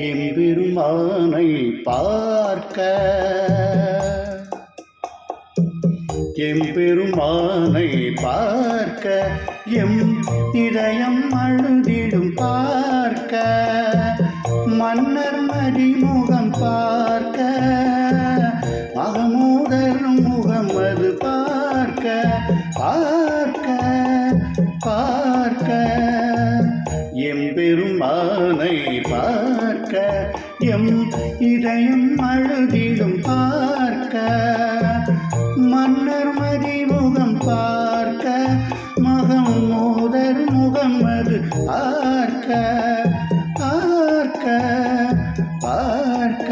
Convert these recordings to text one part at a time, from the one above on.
எம்பெருமானை பார்க்க எம்பெருமானை பார்க்க எம் இதயம் அழுதிடும் பார்க்க. மன்னர் மதிமுகம் பார்க்க மகமூதர் முகம் அது பார்க்க பார்க்க. பார்க்க எம்பெருமானை பார்க்க எம் இதயம் அழுதிடும் பார்க்க. பார்க்க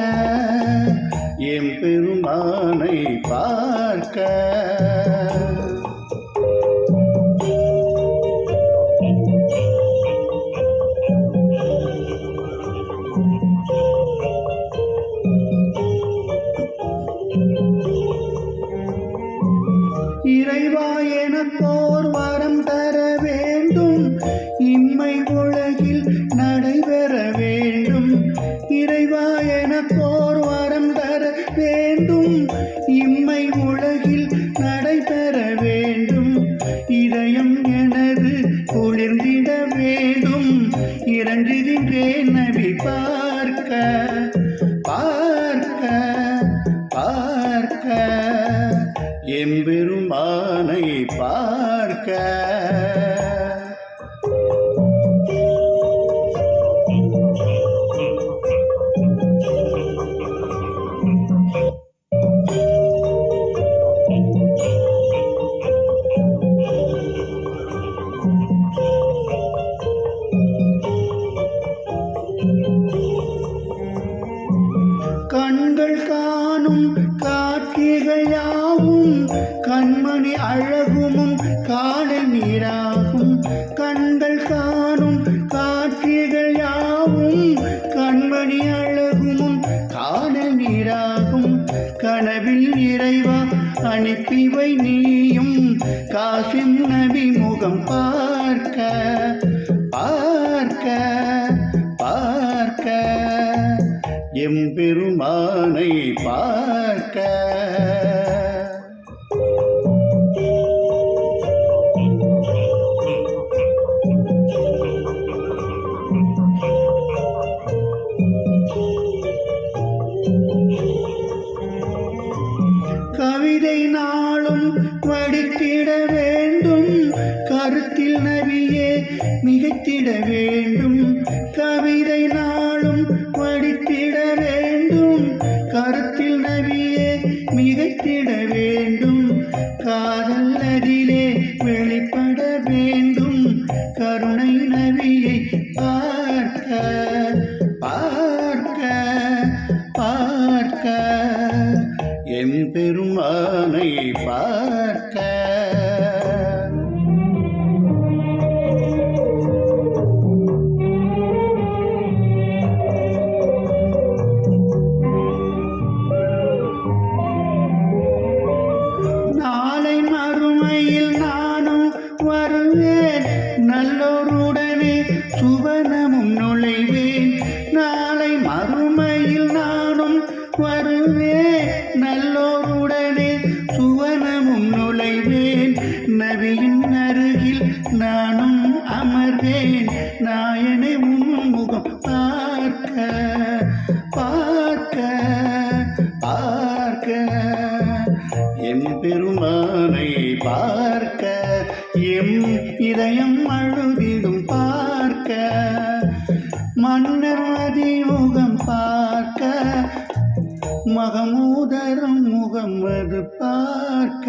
எம் பெருமானை பார்க்க. இதயம் எனது குளிர்ந்திட வேண்டும். இறங்குகின்றேன் நபி பார்க்க பார்க்க பார்க்க. எம்பெருமானை பார்க்க. கண்கள் காணும் காட்சிகள் யாவும் கண்மணி அழகுமும் காடல் நீராகும். கண்கள் காணும் காட்சிகள் யாவும் கண்மணி அழகுமும் காடல் நீராகும். கனவில் நிறைவா அனுப்பிவை நீயும். காசிம் நபி முகம் பார்க்க பார்க்க பார்க்க. எம்பெருமானை பார்க்க. கவிதை நாளும் வடித்திட வேண்டும். கருணை நபியை பார்க்க பார்க்க பார்க்க. என் பெருமானை பார்க்க. வருவேன். நல்லோருடனே சுவனமும் நுழைவேன். நாளை மறுமையில் நானும் வருவேன். நல்லோருடனே சுவனமும் நுழைவேன். நபியின் அருகில் நானும் அமர்வேன். நாயனை உன்முகம் பார்க்க பார்க்க பார்க்க. என் பெருமானை பார்க்க. எம் இதயம் அழுதிடும் பார்க்க மன்னர் அதிமுகம் பார்க்க மகமூதரும் முகம் அது பார்க்க